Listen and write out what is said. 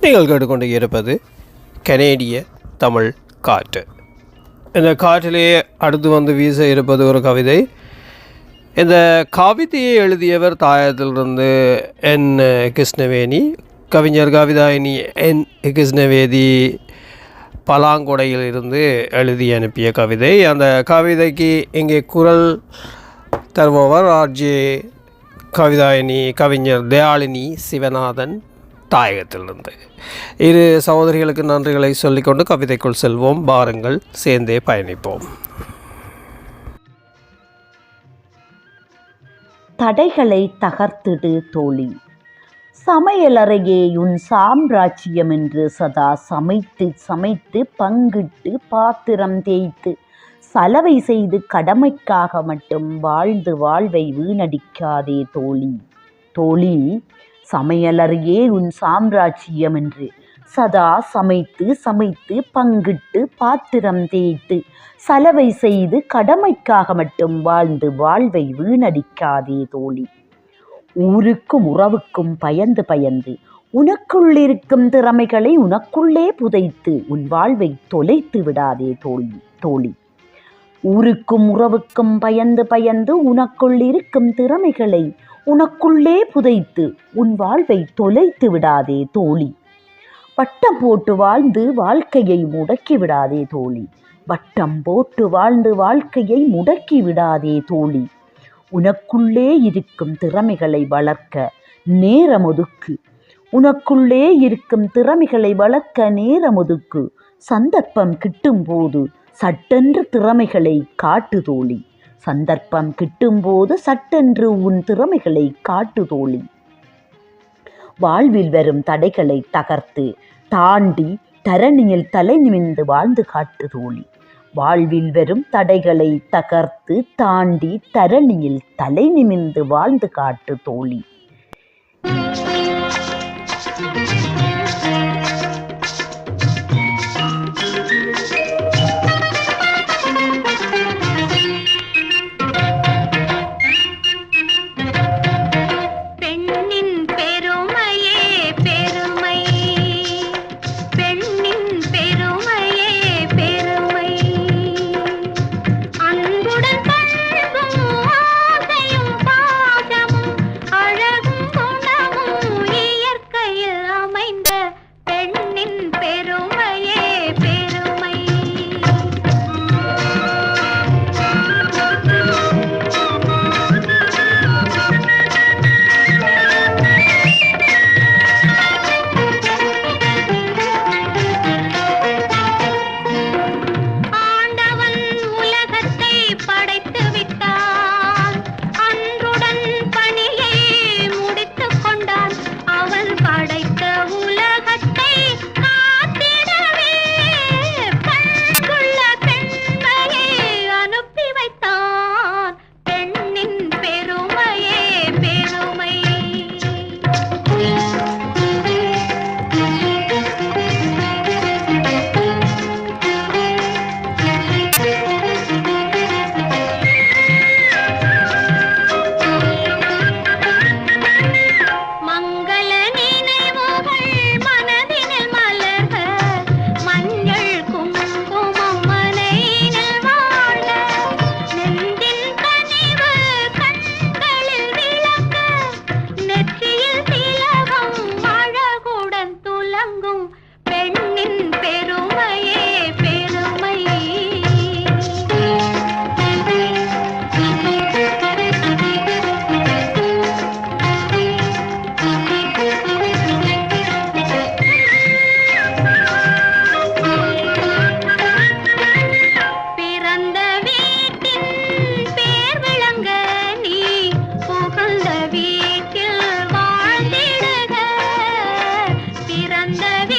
நீங்கள் கேட்டுக்கொண்டு இருப்பது கனேடிய தமிழ் காற்று. இந்த காற்றிலேயே அடுத்து வந்து வீச இருப்பது ஒரு கவிதை. இந்த கவிதையை எழுதியவர் தாயத்திலிருந்து என். கிருஷ்ணவேணி கவிஞர் கவிதாயினி என். கிருஷ்ணவேதி பலாங்கொடையில் இருந்து எழுதி அனுப்பிய கவிதை. அந்த கவிதைக்கு இங்கே குரல் தருபவர் ஆர்ஜே கவிதாயினி கவிஞர் தயாளினி சிவநாதன். தாயகத்திலிருந்து. இரு சகோதரிகளுக்கு நன்றிகளை சொல்லிக்கொண்டு கவிதைக்குள் செல்வோம். பாருங்கள் சேர்ந்தே பயணிப்போம். தடைகளை தகர்த்திடு தோழி. சமையலறையே உன் சாம்ராஜ்யம் என்று சதா சமைத்து சமைத்து பங்கிட்டு பாத்திரம் தேய்த்து சலவை செய்து கடமைக்காக மட்டும் வாழ்ந்து வாழ்வை வீணடிக்காதே தோழி. தோழி சமையலறையே உன் சாம்ராஜ்யம் என்று சதா சமைத்து சமைத்து பங்கிட்டு பாத்திரம் தேய்த்து சலவை செய்து கடமைக்காக மட்டும் வாழ்ந்து வாழ்வை வீணடிக்காதே தோழி. ஊருக்கும் உறவுக்கும் பயந்து பயந்து உனக்குள்ளிருக்கும் திறமைகளை உனக்குள்ளே புதைத்து உன் வாழ்வை தொலைத்து விடாதே தோழி தோழி. ஊருக்கும் உறவுக்கும் பயந்து பயந்து உனக்குள் இருக்கும் திறமைகளை உனக்குள்ளே புதைத்து உன் வாழ்வை தொலைத்து விடாதே தோழி. வட்டம் போட்டு வாழ்ந்து வாழ்க்கையை முடக்கி விடாதே தோழி. வட்டம் போட்டு வாழ்ந்து வாழ்க்கையை முடக்கி விடாதே தோழி. உனக்குள்ளே இருக்கும் திறமைகளை வளர்க்க நேரம் ஒதுக்கு உனக்குள்ளே இருக்கும் திறமைகளை வளர்க்க நேரம் ஒதுக்கு சந்தர்ப்பம் கிட்டும்போது சட்டென்று திறமைகளை காட்டு தோழி. சந்தர்ப்பம் கிட்டும்போது சட்டென்று உன் திறமைகளை காட்டு தோழி. வாழ்வில் வரும் தடைகளை தகர்த்து தாண்டி தரணியில் தலை நிமிர்ந்து வாழ்ந்து காட்டு தோழி. வாழ்வில் வரும் தடைகளை தகர்த்து தாண்டி தரணியில் தலை நிமிர்ந்து வாழ்ந்து காட்டு தோழி. பிறந்த